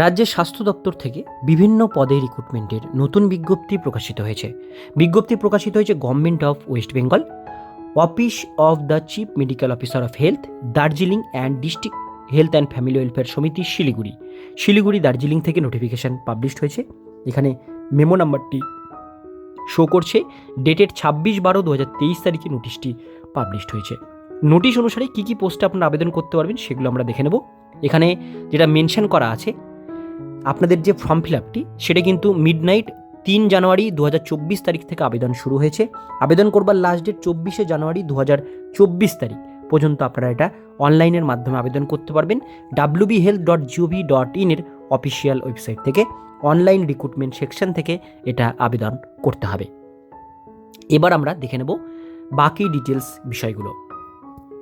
রাজ্যের স্বাস্থ্য দপ্তর থেকে বিভিন্ন পদে রিক্রুটমেন্টের নতুন বিজ্ঞপ্তি প্রকাশিত হয়েছে। বিজ্ঞপ্তি প্রকাশিত হয়েছে government of West Bengal office of the chief medical officer of health Darjeeling and district health and family welfare সমিতি শিলিগুড়ি শিলিগুড়ি দার্জিলিং থেকে নোটিফিকেশান পাবলিশড হয়েছে। এখানে মেমো নাম্বারটি শো করছে। ডেটেড ছাব্বিশ বারো দু হাজার তেইশ তারিখে নোটিশটি পাবলিশড হয়েছে। নোটিশ অনুসারে কী কী পোস্টে আপনারা আবেদন করতে পারবেন সেগুলো আমরা দেখে নেব। এখানে যেটা মেনশন করা আছে আপনাদের যে ফর্ম ফিল আপটি সেটা কিন্তু মিডনাইট তিন জানুয়ারি দু হাজার চব্বিশ তারিখ থেকে আবেদন শুরু হয়েছে। আবেদন করবার লাস্ট ডেট চব্বিশে জানুয়ারি দু হাজার চব্বিশ তারিখ পর্যন্ত আপনারা এটা অনলাইনের মাধ্যমে আবেদন করতে পারবেন। WB health dot GOV dot ইনের অফিসিয়াল ওয়েবসাইট থেকে অনলাইন রিক্রুটমেন্ট সেকশন থেকে এটা আবেদন করতে হবে। এবার আমরা দেখে নেব বাকি ডিটেলস বিষয়গুলো।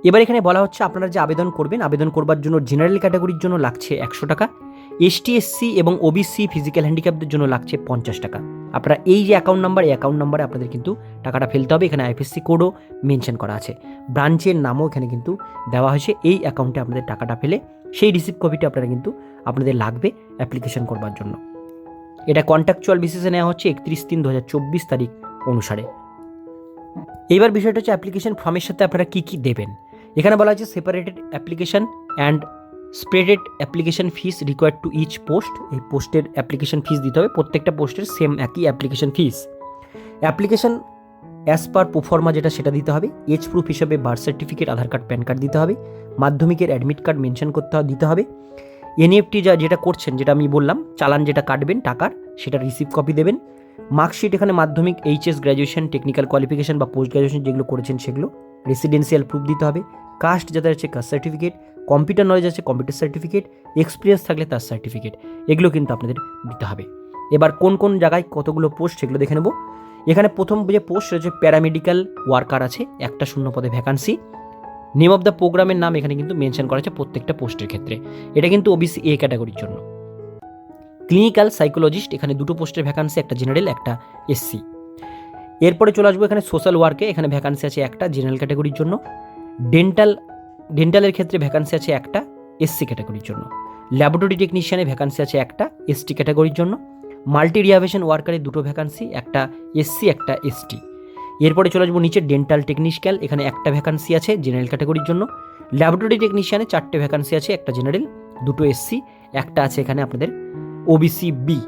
এবার এখানে বলা হচ্ছে আপনারা যে আবেদন করবেন, আবেদন করবার জন্য জেনারেল ক্যাটাগরির জন্য লাগছে একশো টাকা। এসটি এসসি এবং ওবিসি ফিজিক্যাল হ্যান্ডিক্যাপদের জন্য লাগছে পঞ্চাশ টাকা। আপনারা এই যে অ্যাকাউন্ট নাম্বার এই অ্যাকাউন্ট নাম্বারে আপনাদের কিন্তু টাকাটা ফেলতে হবে। এখানে আইএফএসসি কোডও মেনশন করা আছে। ব্রাঞ্চের নামও এখানে কিন্তু দেওয়া হয়েছে। এই অ্যাকাউন্টে আপনাদের টাকাটা ফেলে সেই রিসিভ কপিটা আপনারা কিন্তু আপনাদের লাগবে অ্যাপ্লিকেশন করবার জন্য। এটা কন্ট্রাকচুয়াল বেসিসে নেওয়া হচ্ছে একত্রিশ তিন দু তারিখ অনুসারে। এইবার বিষয়টা হচ্ছে অ্যাপ্লিকেশন ফর্মের সাথে আপনারা কী কী দেবেন? এখানে বলা হয়েছে separated application and spreaded application fees required to each post এই পোস্টের অ্যাপ্লিকেশন ফিস দিতে হবে। প্রত্যেকটা পোস্টের সেম একই application fees application as per proforma যেটা সেটা দিতে হবে। এজ প্রুফ হিসেবে birth certificate Aadhaar card PAN card দিতে হবে। মাধ্যমিকের অ্যাডমিট কার্ড মেনশন করতে দিতে হবে। এনএফটি যা যেটা করছেন, যেটা আমি বললাম, চালান যেটা কাটবেন, টাকার, সেটা রিসিভ কপি দেবেন। মার্কশিট এখানে মাধ্যমিক এইচএস গ্র্যাজুয়েশন টেকনিক্যাল কোয়ালিফিকেশন বা পোস্ট গ্র্যাজুয়েশন যেগুলো করেছেন সেগুলো রেসিডেন্সিয়াল প্রুফ দিতে হবে। কাস্ট যাদের আছে কাস্ট সার্টিফিকেট কম্পিউটার নলেজ আছে কম্পিউটার সার্টিফিকেট এক্সপিরিয়েন্স থাকলে তার সার্টিফিকেট এগুলো কিন্তু আপনাদের দিতে হবে। এবার কোন কোন জায়গায় কতগুলো পোস্ট সেগুলো দেখে নেব। এখানে প্রথম যে পোস্ট রয়েছে প্যারামেডিক্যাল ওয়ার্কার আছে, একটা শূন্য পদে ভ্যাকান্সি নেম অফ দ্য প্রোগ্রামের নাম এখানে কিন্তু মেনশন করা আছে প্রত্যেকটা পোস্টের ক্ষেত্রে। এটা কিন্তু ওবিসি এ ক্যাটাগরির জন্য। ক্লিনিক্যাল সাইকোলজিস্ট এখানে দুটো পোস্টের ভ্যাকান্সি একটা জেনারেল একটা এসসি এরপরে চলে আসব এখানে সোশ্যাল ওয়ার্কে এখানে ভ্যাকান্সি আছে একটা জেনারেল ক্যাটাগরির জন্য। ডেন্টাল ডেন্টালের ক্ষেত্রে ভ্যাকান্সি আছে একটা এসসি ক্যাটাগরির জন্য। ল্যাবরেটরি টেকনিশিয়ানে ভ্যাকান্সি আছে একটা এসটি ক্যাটাগরির জন্য। মাল্টি রিহাভেশন ওয়ার্কারের দুটো ভ্যাকান্সি একটা এসসি একটা এসটি এরপরে চলে আসব নিচে ডেন্টাল টেকনিক্যাল এখানে একটা ভ্যাকান্সি আছে জেনারেল ক্যাটাগরির জন্য। ল্যাবরেটরি টেকনিশিয়ানে চারটে ভ্যাকান্সি আছে, একটা জেনারেল দুটো এসসি একটা আছে এখানে আপনাদের ওবিসি বি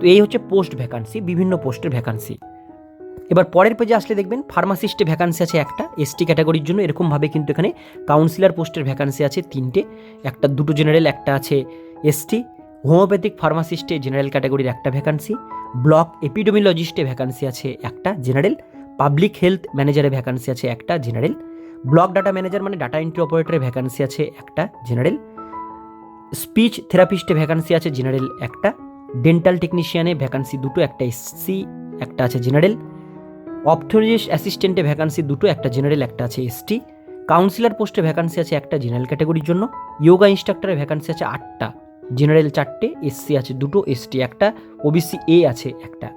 তো এই হচ্ছে পোস্ট ভ্যাকান্সি বিভিন্ন পোস্টের ভ্যাকান্সি এবার পরের পেজে আসলে দেখবেন ফার্মাসিস্টে ভ্যাকান্সি আছে একটা এসটি ক্যাটাগরির জন্য, এরকমভাবে কিন্তু এখানে কাউন্সিলর পোস্টের ভ্যাকান্সি আছে তিনটে। একটা, দুটো জেনারেল একটা আছে এসটি হোমিওপ্যাথিক ফার্মাসিস্টে জেনারেল ক্যাটাগরির একটা ভ্যাকান্সি ব্লক এপিডোমিলজিস্টে ভ্যাকান্সি আছে একটা জেনারেল পাবলিক হেলথ ম্যানেজারে ভ্যাকান্সি আছে একটা জেনারেল ব্লক ডাটা ম্যানেজার মানে ডাটা এন্ট্রি অপারেটরের ভ্যাকান্সি আছে একটা জেনারেল স্পিচ থেরাপিস্টে ভ্যাকান্সি আছে জেনারেল একটা ডেন্টাল টেকনিশিয়ানে ভ্যাকান্সি দুটো, একটা এসসি একটা আছে জেনারেল অপথোলজিস্ট অ্যাসিস্ট্যান্টে ভ্যাকান্সি দুটো, একটা জেনারেল, একটা আছে এসটি কাউন্সিলর পোস্টে ভ্যাকান্সি আছে একটা জেনারেল ক্যাটাগরির জন্য। ইয়োগা ইনস্ট্রাক্টরের ভ্যাকান্সি আছে আটটা। জেনারেল চারটে এসসি আছে দুটো এসটি একটা ওবিসি এ আছে একটা।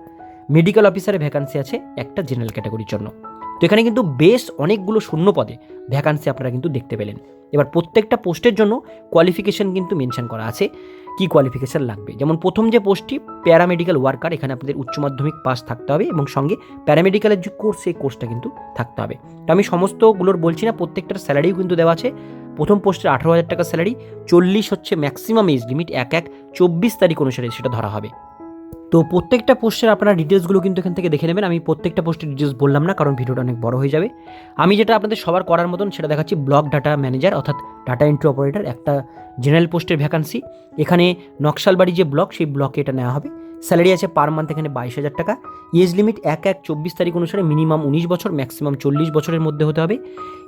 মেডিকেল অফিসারে ভ্যাকান্সি আছে একটা জেনারেল ক্যাটাগরির জন্য। তো এখানে কিন্তু বেশ অনেকগুলো শূন্য পদে ভ্যাকান্সি আপনারা কিন্তু দেখতে পেলেন। এবার প্রত্যেকটা পোস্টের জন্য কোয়ালিফিকেশন কিন্তু মেনশন করা আছে। কি কোয়ালিফিকেশান লাগবে? যেমন প্রথম যে পোস্টটি প্যারামেডিক্যাল ওয়ার্কার এখানে আপনাদের উচ্চ মাধ্যমিক পাস থাকতে হবে এবং সঙ্গে প্যারামেডিক্যালের যে কোর্স সেই কোর্সটা কিন্তু থাকতে হবে। তো আমি সমস্তগুলোর বলছি না, প্রত্যেকটার স্যালারিও কিন্তু দেওয়া আছে। প্রথম পোস্টের আঠারো হাজার টাকা স্যালারি চল্লিশ হচ্ছে ম্যাক্সিমাম এজ লিমিট এক এক চব্বিশ তারিখ অনুসারে সেটা ধরা হবে। তো প্রত্যেকটা পোস্টের আপনারা ডিটেলসগুলো কিন্তু এখান থেকে দেখে নেবেন। আমি প্রত্যেকটা পোস্টের ডিটেলস বললাম না, কারণ ভিডিওটা অনেক বড় হয়ে যাবে। আমি যেটা আপনাদের সবার করার মতন সেটা দেখাচ্ছি ব্লক ডাটা ম্যানেজার, অর্থাৎ ডাটা এন্ট্রি অপারেটর, একটা জেনারেল পোস্টের ভ্যাকান্সি। এখানে নকশালবাড়ি যে ব্লক, সেই ব্লকে এটা নেওয়া হবে। স্যালারি আছে পার মান্থ এখানে বাইশ হাজার টাকা। এজ লিমিট এক এক চব্বিশ তারিখ অনুসারে মিনিমাম উনিশ বছর ম্যাক্সিমাম চল্লিশ বছরের মধ্যে হতে হবে।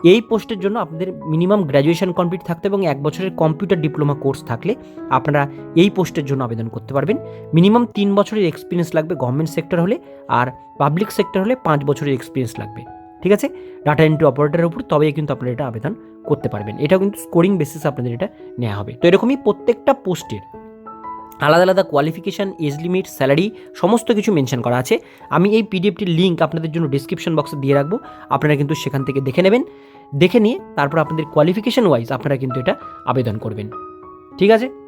এই পোস্টের জন্য আপনাদের মিনিমাম গ্র্যাজুয়েশন কমপ্লিট থাকতে এবং এক বছরের কম্পিউটার ডিপ্লোমা কোর্স থাকলে আপনারা এই পোস্টের জন্য আবেদন করতে পারবেন। মিনিমাম তিন বছরের এক্সপিরিয়েন্স লাগবে গভর্নমেন্ট সেক্টর হলে আর পাবলিক সেক্টর হলে পাঁচ বছরের এক্সপিরিয়েন্স লাগবে। ঠিক আছে? ডাটা এন্ট্রি অপারেটরের উপর তবেই কিন্তু আপনারা এটা আবেদন করতে পারবেন। এটা কিন্তু স্কোরিং বেসিস আপনাদের এটা নেওয়া হবে। তো এরকমই প্রত্যেকটা পোস্টের আলাদা আলাদা কোয়ালিফিকেশান এজ লিমিট স্যালারি সমস্ত কিছু মেনশন করা আছে। আমি এই পিডিএফটির লিঙ্ক আপনাদের জন্য ডিসক্রিপশন বক্সে দিয়ে রাখব। আপনারা কিন্তু সেখান থেকে দেখে নেবেন। দেখে নিয়ে তারপর আপনাদের কোয়ালিফিকেশান ওয়াইজ আপনারা কিন্তু এটা আবেদন করবেন। ঠিক আছে?